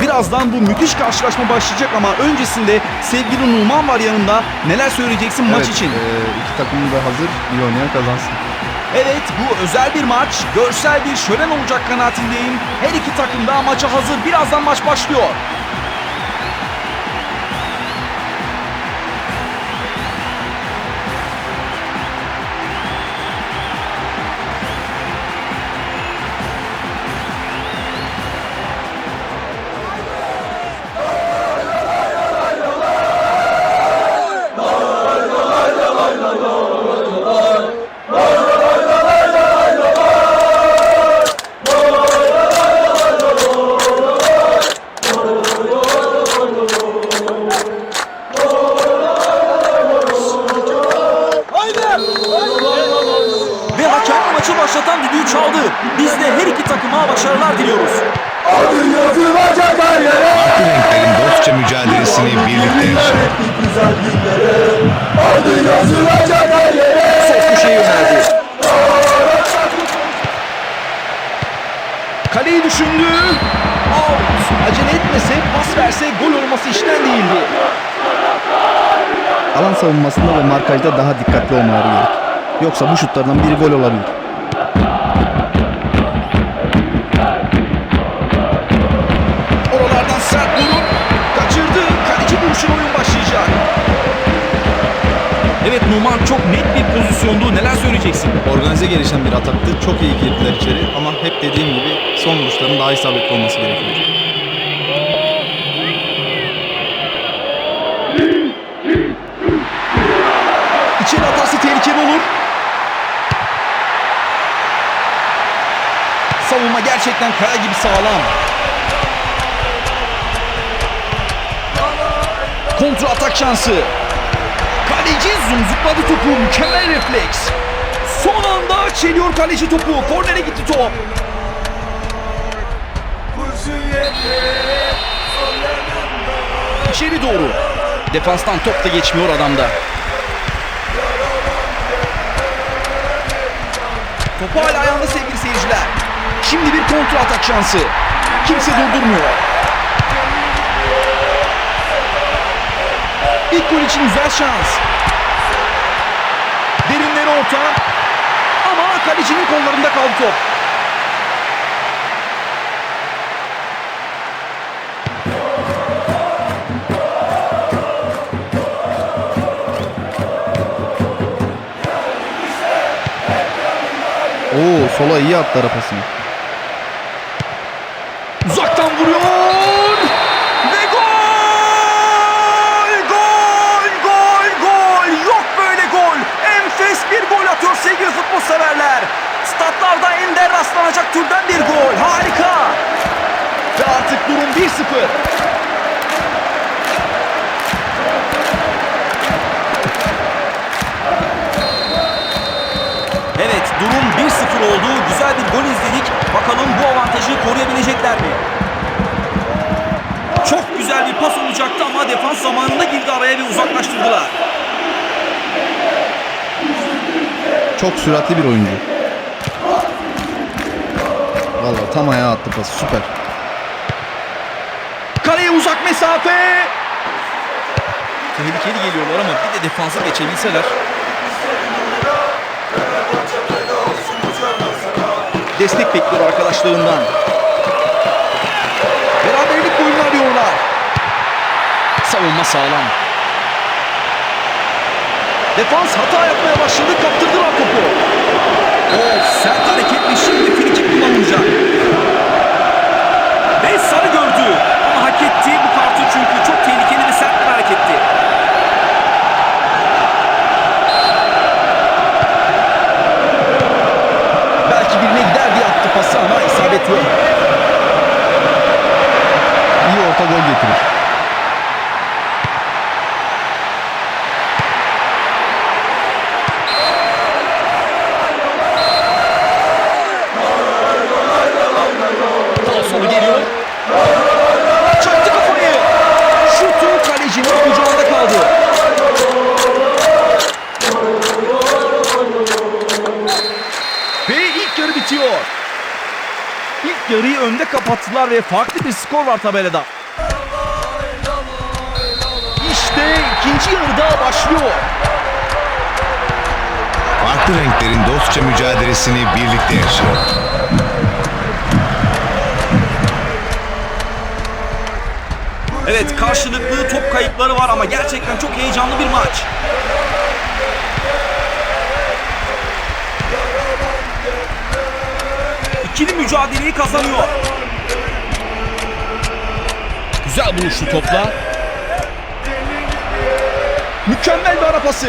Birazdan bu müthiş karşılaşma başlayacak ama öncesinde sevgili Numan var yanında. Neler söyleyeceksin maç Evet, için? e, iki takım da hazır. İyi oynayan kazansın. Evet bu özel bir maç. Görsel bir şölen olacak kanaatindeyim. Her iki takım da maça hazır. Birazdan maç başlıyor. Çaldı. Biz de her iki takıma başarılar diliyoruz. Farklı renklerin dostça mücadelesini birlikte yaşayın. Sol köşeye yöneldi. Kaleyi düşündü. Out. Acele etmese, pas verse gol olması işten değildi. Alan savunmasında ve markajda daha dikkatli olmaları gerek. Yoksa bu şutlardan biri gol olabilir. Evet Numan çok net bir pozisyondu. Neler söyleyeceksin? Organize gelişen bir ataktı. Çok iyi girdiler içeri ama hep dediğim gibi son vuruşların daha isabetli olması gerekiyor. İçeri atarsa tehlikeli olur. Savunma gerçekten kaya gibi sağlam. Kontra atak şansı. Kaleci zumzukladı topu. Mükemmel refleks. Son anda çeliyor kaleci topu. Kornere gitti top. İçeri doğru. Defanstan top da geçmiyor adamda. Topu hala ayağında sevgili seyirciler. Şimdi bir kontra atak şansı. Kimse durdurmuyor. İlk gol için güzel şans. Derinleri orta. Ama kalecinin kollarında kaldı top. Oo sola iyi attı ara pasını. Uzaktan vuruyor. Ve gol! Gol! Gol! Gol! Yok böyle gol. Enfes bir gol atıyor sevgili futbol severler. Statlarda ender rastlanacak türden bir gol. Harika. Ve artık durum 1-0. Evet durum 1-0 oldu. Güzel bir gol izledik. Bakalım bu avantajı koruyabilecekler mi? Çok güzel bir pas olacaktı ama defans zamanında girdi araya ve uzaklaştırdılar. Çok süratli bir oyuncu. Vallahi tam ayağa attı pası süper. Kaleye uzak mesafe. Tehlikeli geliyorlar ama bir de defansa geçebilseler. Destek bekliyor arkadaşlarından. Beraberlik golünü arıyorlar. Savunma sağlam. Defans hata yapmaya başladı. Kaptırdılar topu. Of sert hareketli şimdi kapattılar ve farklı bir skor var tabelada. İşte ikinci yarıda başlıyor. Farklı renklerin dostça mücadelesini birlikte yaşıyor. Evet karşılıklı top kayıpları var ama gerçekten çok heyecanlı bir maç. İkili mücadeleyi kazanıyor. Güzel buluştu topla. Mükemmel bir ara pası.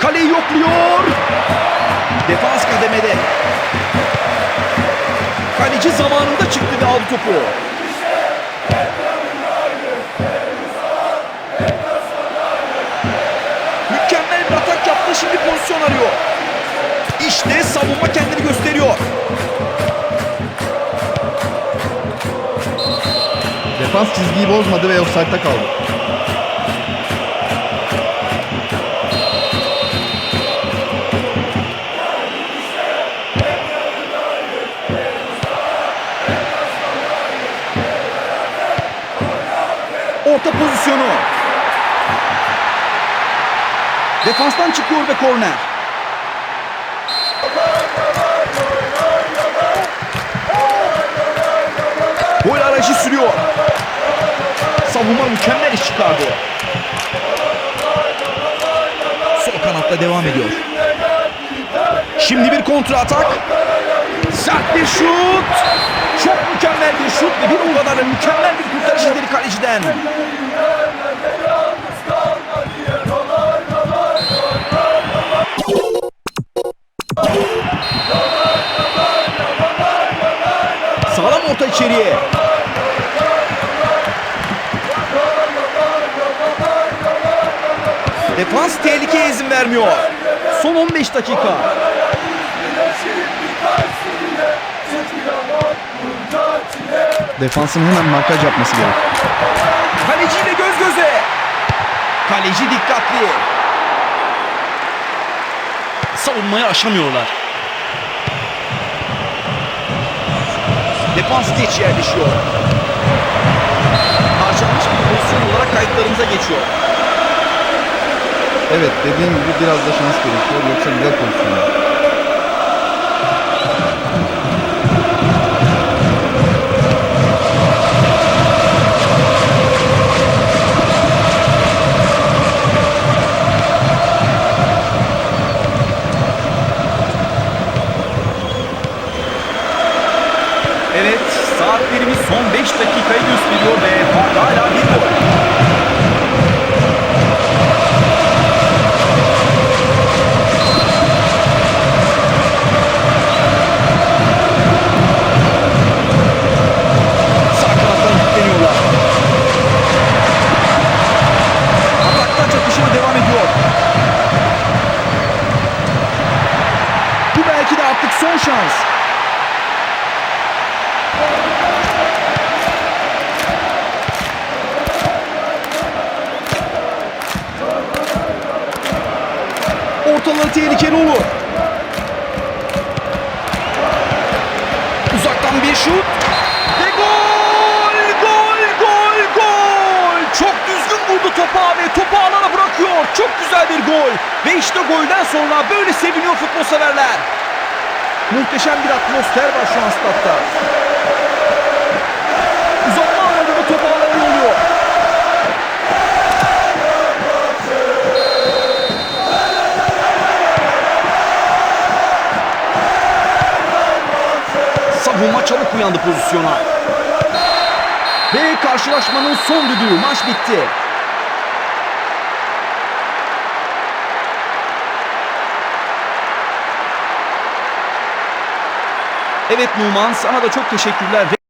Kaleyi yokluyor. Defans kademede. Kaleci zamanında çıktı ve aldı topu. Mükemmel bir atak yaptı. Şimdi pozisyon arıyor. İşte savunma kendini gösteriyor. Defans çizgiyi bozmadı ve offside'da kaldı. Orta pozisyonu. Defanstan çıkıyor ve korner. Savunma mükemmel iş çıkardı. Sol kanatta devam ediyor. Şimdi bir kontra atak. Sert bir şut. Çok mükemmel bir şut ve bir o kadar da mükemmel bir kurtarış ileri kaleciden. Sağlam orta içeriye. Defans tehlikeye izin vermiyor. Son 15 dakika. Defansın hemen markaj yapması gerek. Kaleciyle göz göze. Kaleci dikkatli. Savunmayı aşamıyorlar. Defans geç yerleşiyor. Harcanmış bir pozisyon olarak kayıtlarımıza geçiyor. Evet dediğim gibi biraz da şans gerekiyor yoksa güzel pozisyon. Ortaları tehlikeli olur. Uzaktan bir şut. Ve gol! Gol! Gol! Gol! Çok düzgün vurdu topa ve topu alana bırakıyor. Çok güzel bir gol. Ve işte golden sonra böyle seviniyor futbol severler. Muhteşem bir atmosfer var şu an statta. Savunma çabuk uyandı pozisyona. Ve karşılaşmanın son düdüğü. Maç bitti. Evet Numan sana da çok teşekkürler.